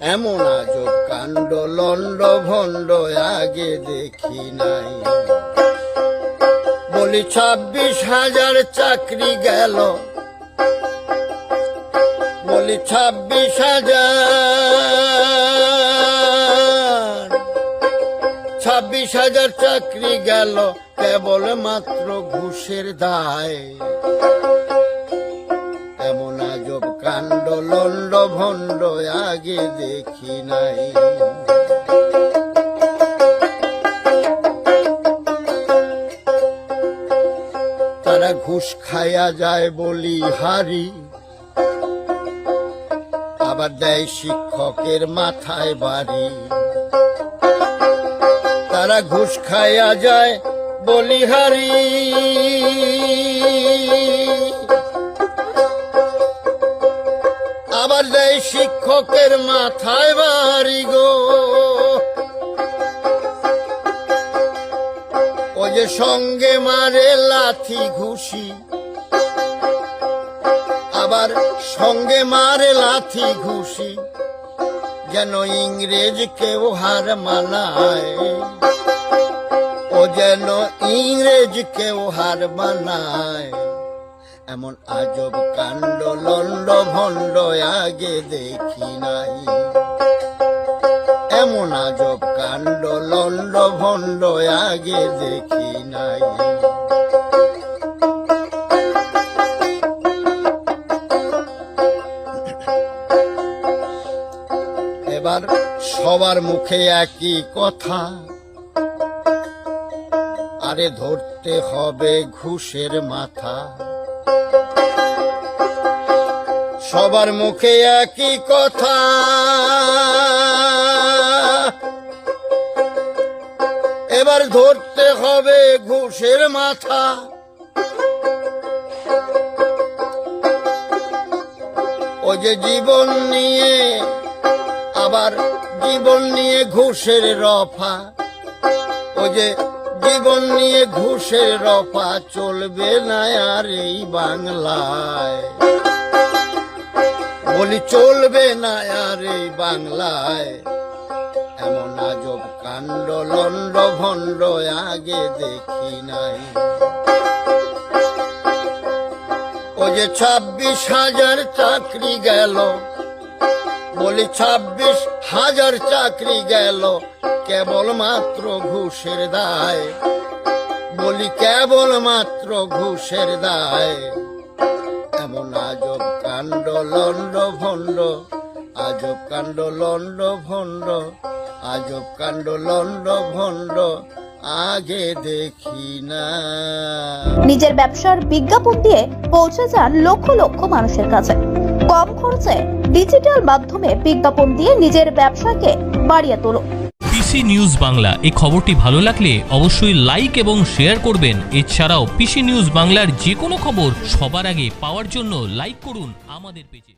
এমন আজব কাণ্ড লন্ড ভণ্ড আগে দেখি নাই। বলি ছাব্বিশ হাজার চাকরি গেল। বলি ছাব্বিশ হাজার ছাব্বিশ হাজার চাকরি গেল কেবল মাত্র ঘুষের দায়। লন্ড ভণ্ড আগে দেখি নাই। তারা ঘুষ খায়া যায় বলি হারি, আবার দেয় শিক্ষকের মাথায় বাড়ি। তারা ঘুষ খায়া যায় বলিহারি আবার দেয় শিক্ষকের মাথায় বাড়ি গো। ও যে সঙ্গে মারে লাথি ঘুষি, আবার সঙ্গে মারে লাথি ঘুষি, যেন ইংরেজ কেউ হার মানায়। ও যেন ইংরেজ কেউ হার মানায়। এমন আজব কাণ্ড লন্ড ভণ্ড আগে দেখি নাই। এমন আজব কাণ্ড লন্ড ভণ্ড আগে দেখি নাই। এবার সবার মুখে একই কথা, আরে ধরতে হবে ঘুষের মাথা। সবার মুখে একই কথা। এবার ধরতে হবে ঘুষের মাথা। ও যে জীবন নিয়ে, আবার জীবন নিয়ে ঘুষের রফা। ও যে জীবন নিয়ে ঘুষের রফা চলবে না আর এই বাংলায়। বলি চলবে না আর এই বাংলায়। এমন আজব কাণ্ড লন্ড ভণ্ড আগে দেখি নাই। ও যে ছাব্বিশ হাজার চাকরি গেল বলি ছাব্বিশ হাজার চাকরি গেল কেবল মাত্র ঘুষের দায়। বলি কেবল মাত্র ঘুষের দায়। এমন আজব কাণ্ড লন্ড ভণ্ড, আজব কাণ্ড লন্ড ভণ্ড, আজব কাণ্ড লন্ড ভণ্ড, আগে দেখি না। নিজের ব্যবসার বিজ্ঞাপন দিয়ে পৌঁছে যান লক্ষ লক্ষ মানুষের কাছে। কম খরচে ডিজিটাল মাধ্যমে বিজ্ঞাপন দিয়ে নিজের ব্যবসাকে বাড়িয়ে তোলো। পিসি নিউজ বাংলা, এই খবরটি ভালো লাগলে অবশ্যই লাইক এবং শেয়ার করবেন। এছাড়াও পিসি নিউজ বাংলার যে কোনো খবর সবার আগে পাওয়ার জন্য লাইক করুন আমাদের পেজে।